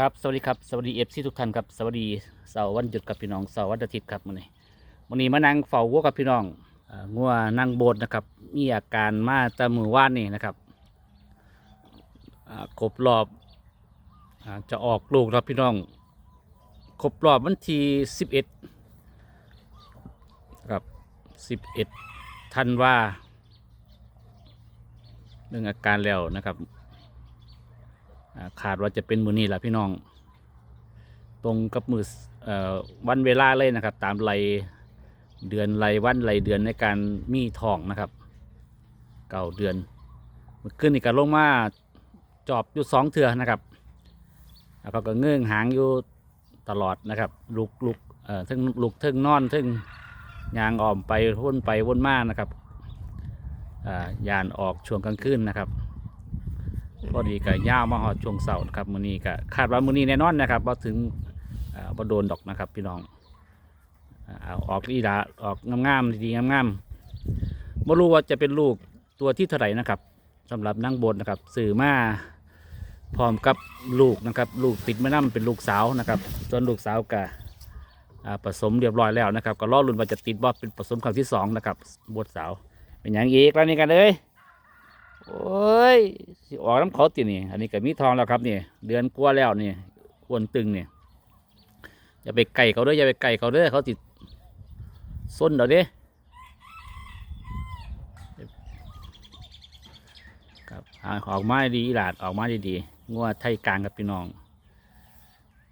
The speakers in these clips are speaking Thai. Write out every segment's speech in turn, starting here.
ครับ สวัสดีครับ สวัสดีเอฟซีทุกท่านครับ สวัสดีเสาร์วันหยุดกับพี่น้องเสาร์วันอาทิตย์ครับมื้อนี้มื้อนี้มานั่งเฝ้าวัวกับพี่น้องงัวนั่งโบสนะครับ มีอาการมาแตะมือว่านนี่นะครับครบรอบจะออกลูกครับพี่น้อง ครบรอบวันที่สิบเอ็ดครับสิบเอ็ดธันวาเรื่องอาการแล้วนะครับ ขาดว่าจะเป็นมือนี้แหละพี่น้อง ตรงกับมือวันเวลาเลยนะครับ ตามไรเดือนไรวันไรเดือนในการมีทองนะครับ เก่าเดือนขึ้นนี่ก็ลงมาจอบอยู่สองเถื่อนะครับแล้วก็ก็เงื่องหางอยู่ตลอดนะครับ ลุกลุกเอ่อทึ่งลุกทึ่งนอนทึ่งยางอ่อมไปวนไปวนมานะครับอ่ายานออกช่วงกลางคืนนะครับ พอดีก็ย่าวมาหอดช่วงเสาร์นะครับมื้อนี้ก็คาดว่ามื้อนี้แน่นอนนะครับว่าถึงอ่าบ่โดนดอกนะครับ พี่น้องเอาออกอีดาออกงามๆดีๆงามๆไม่รู้ว่าจะเป็นลูกตัวที่เท่าไหร่นะครับสำหรับนั่งบนนะครับสื่อมาพร้อมกับลูกนะครับ ลูกติดแม่น้ำเป็นลูกสาวนะครับส่วนลูกสาวก็อ่าผสมเรียบร้อยแล้วนะครับ ก็รอรุ่นว่าจะติดว่าเป็นผสมครั้งที่สองนะครับบวชสาว เป็นอย่างอีกแล้วนี่กันเลย โอ้ยสิออกน้ำเขาตินี่ อันนี้ก็มีทองแล้วครับนี่เดือนกว่าแล้วนี่อ้วนตึงเนี่ยอย่าไปไก่เขาเด้ออย่าไปไก่เขาเด้อเขาติดส้นเดี๋ยวเด้ครับอออกมาดีหลาดออกมาดีๆงัวไทยกลางครับพี่น้อง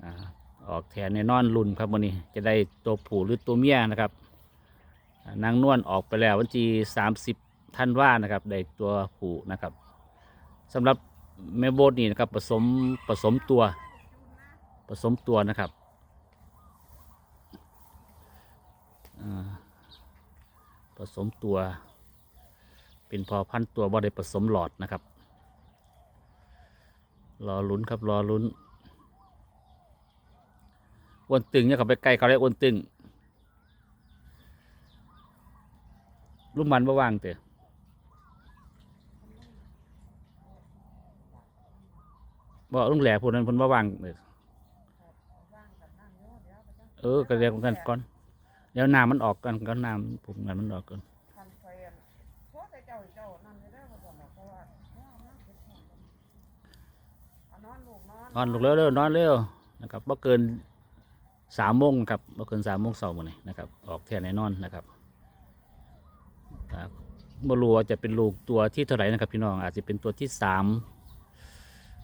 อ่าออกแทนในนอนรุ่นครับวันนี้ จะได้ตัวผู้หรือตัวเมียนะครับนางนวลออกไปแล้ววันที่สามสิบ ท่านว่านะครับได้ตัวผู้นะครับสำหรับแม่โบดนี่นะครับผสมผสมตัวผสมตัวนะครับผสมตัว เป็นพอพันตัวบ่ได้ผสมหลอดนะครับ รอลุ้นครับรอลุ้นอ้วนตึงเนี่ยเขาไปไกลเขาได้อ้วนตึงลูกมันบ่ว่างเตะ บ่ลุงแหล่พวกนั้นเพิ่นบ่ว่างเลยเออก็เรียกกันก่อนเดี๋ยวน้ำมันออกกันก็น้ำผมกันมันออกกันนอนลูกนอนนอนลุกเร็วเร็วนอนเร็วนะครับบ่เกินสามโมงครับบ่เกินสามโมงเช้ามื้อนี้นะครับ ออกแทนแน่นอนนะครับครับบ่รู้ว่าจะเป็นลูกตัวที่เท่าไหร่นะครับพี่น้องอาจจะเป็นตัวที่สาม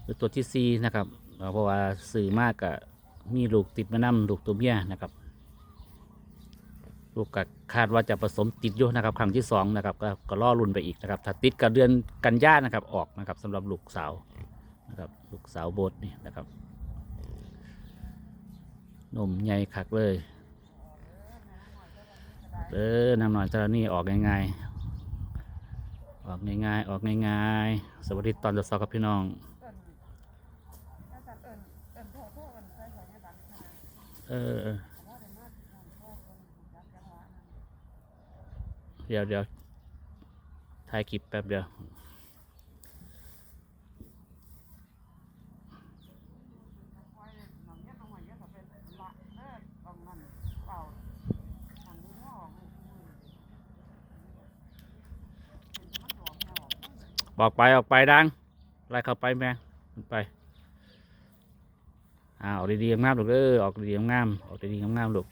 หรือตัวที่สี่นะครับเพราะว่าสื่อมากกับมีลูกติดมานํลูกตัวเมียนะครับ ลูกก็คาดว่าจะผสมติดอยู่นะครับ ครั้งที่สองนะครับก็ก็ล่อรุ่นไปอีกนะครับ ถ้าติดกับเดือนกันยานะครับออกนะครับสำหรับลูกสาวนะครับ ลูกสาวโบสนี่นะครับนมใหญ่คักเลยเออนำหน่อยเจ้านี่ออกง่ายๆออกง่ายๆออกง่ายๆสวัสดีตอนจะสอบกับพี่น้อง เอิ้นถ้าจัดเอิ้นเอิ้นพ่อพ่อเอิ้นใส่ใส่ให้ดังขนาด เออ เดี๋ยวเดี๋ยวถ่ายคลิปแป๊บเดียวบอกไปออกไปดังไล่เข้าไปแม่ไป อ่าออกดีๆงามๆลูกเออออกดีๆงามๆออกดีๆงามๆลูก